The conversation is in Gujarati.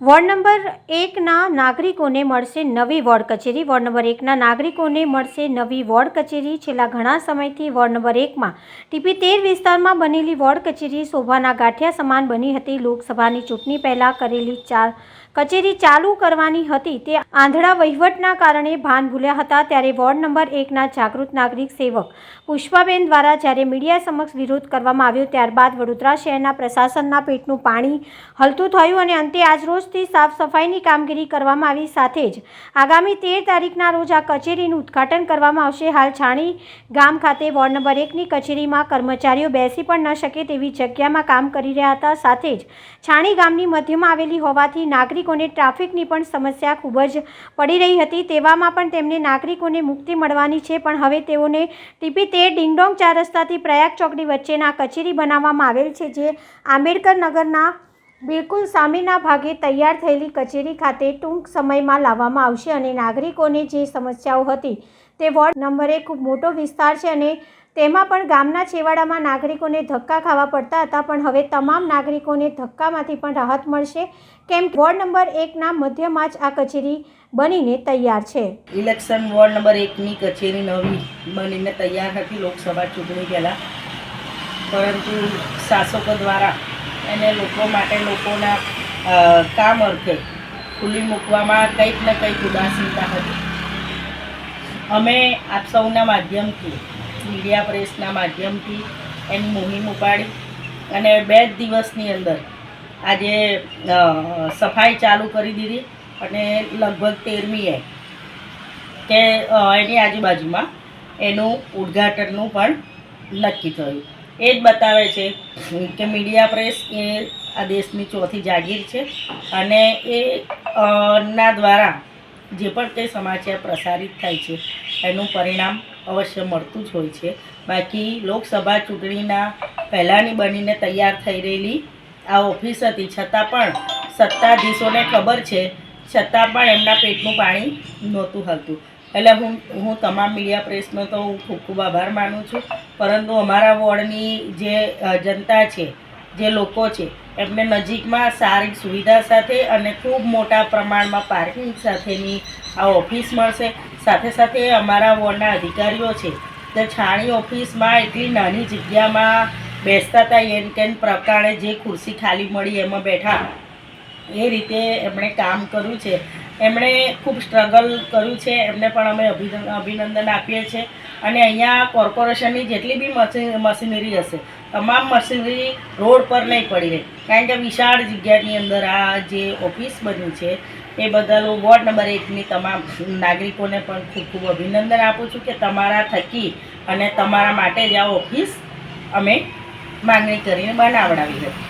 વોર્ડ નંબર એકના નાગરિકોને મળશે નવી વોર્ડ કચેરી. વોર્ડ નંબર એકના નાગરિકોને મળશે નવી વોર્ડ કચેરી. છેલ્લા ઘણા સમયથી વોર્ડ નંબર એકમાં ટીપી તેર વિસ્તારમાં બનેલી વોર્ડ કચેરી શોભાના ગાંઠિયા સમાન બની હતી. લોકસભાની ચૂંટણી પહેલાં કરેલી ચાર કચેરી ચાલુ કરવાની હતી તે આંધળા વહીવટના કારણે ભાન ભૂલ્યા હતા ત્યારે વોર્ડ નંબર એકના જાગૃત નાગરિક સેવક પુષ્પાબેન દ્વારા જ્યારે મીડિયા સમક્ષ વિરોધ કરવામાં આવ્યો ત્યારબાદ વડોદરા શહેરના પ્રશાસનના પેટનું પાણી હલતું થયું અને અંતે આજરોજથી સાફ સફાઈની કામગીરી કરવામાં આવી સાથે જ આગામી તેર તારીખના રોજ આ કચેરીનું ઉદ્ઘાટન કરવામાં આવશે. હાલ છાણી ગામ ખાતે વોર્ડ નંબર એકની કચેરીમાં કર્મચારીઓ બેસી પણ ન શકે તેવી જગ્યામાં કામ કરી રહ્યા હતા. સાથે જ છાણી ગામની મધ્યમાં આવેલી હોવાથી નાગરિકોને ટ્રાફિકની પણ સમસ્યા ખૂબ જ પડી રહી હતી. તેવામાં પણ તેમને નાગરિકોને મુક્તિ મળવાની છે, પણ હવે તેઓને ટીપી તે ડિંગડોંગ ચાર રસ્તાથી પ્રયાગ ચોકડી વચ્ચેના કચેરી બનાવવામાં આવેલ છે, જે આંબેડકર નગરના બિલકુલ સામેના ભાગે તૈયાર થયેલી કચેરી ખાતે ટૂંક સમયમાં લાવવામાં આવશે અને નાગરિકોને જે સમસ્યાઓ હતી તે વોર્ડ નંબર એક ખૂબ મોટો વિસ્તાર છે અને તેમાં પણ ગામના છેવાડામાં નાગરિકોને ધક્કા ખાવા પડતા હતા, પણ હવે તમામ નાગરિકોને ધક્કામાંથી પણ રાહત મળશે. કેમ વોર્ડ નંબર એકના મધ્યમાં જ આ કચેરી બનીને તૈયાર છે. ઇલેક્શન વોર્ડ નંબર એકની કચેરી નવી બનીને તૈયાર હતી, લોકસભા ચૂંટણી પહેલાં. પરંતુ શાસકો દ્વારા એને લોકો માટે લોકોના કામ અર્થે ખુલ્લી મૂકવામાં કંઈક ને કંઈક ઉદાસીનતા હતી. અમે આપ સૌના માધ્યમથી, મીડિયા પ્રેસના માધ્યમથી એની મુહિમ ઉપાડી અને બે જ દિવસની અંદર આજે સફાઈ ચાલુ કરી દીધી અને લગભગ તેરમીએ કે એની આજુબાજુમાં એનું ઉદ્ઘાટનનું પણ નક્કી થયું. એ જ બતાવે છે કે મીડિયા પ્રેસ એ આ દેશની ચોથી જાગીર છે અને એ ના દ્વારા જે પણ કંઈ સમાચાર પ્રસારિત થાય છે, એનું પરિણામ અવશ્ય મળતું જ હોય છે. બાકી લોકસભા ચૂંટણીના પહેલાંની બનીને તૈયાર થઈ રહેલી આ ઓફિસ હતી, છતાં પણ સત્તાધીશોને ખબર છે, છતાં પણ એમના પેટનું પાણી નહોતું હલતું. એટલે હું હું તમામ મીડિયા પ્રેસનો તો હું ખૂબ ખૂબ આભાર માનું છું. પરંતુ અમારા વોર્ડની જે જનતા છે જે લોકો છે, એમને નજીકમાં સારી સુવિધા સાથે અને ખૂબ મોટા પ્રમાણમાં પાર્કિંગ સાથેની આ ઓફિસ મળશે. સાથે સાથે અમારા વોર્ડના અધિકારીઓ છે, તે છાણી ઓફિસમાં એટલી નાની જગ્યામાં બેસતા હતા, એન કેન પ્રકારે જે ખુરશી ખાલી મળી એમાં બેઠા. એ રીતે એમણે કામ કર્યું છે. એમણે ખૂબ સ્ટ્રગલ કર્યું છે, એમને પણ અમે અભિનંદન આપીએ છીએ. અને અહીંયા કોર્પોરેશનની જેટલી બી મશીનરી હશે, તમામ મશીનરી રોડ પર નહીં પડી રહે. કારણ કે વિશાળ જગ્યાની અંદર આ જે ઓફિસ બન્યું છે, એ બદલ વોર્ડ નંબર એકની તમામ નાગરિકોને પણ ખૂબ ખૂબ અભિનંદન આપું છું કે તમારા થકી અને તમારા માટે જ આ ઓફિસ અમે માંગણી કરીને બનાવડાવી હતી.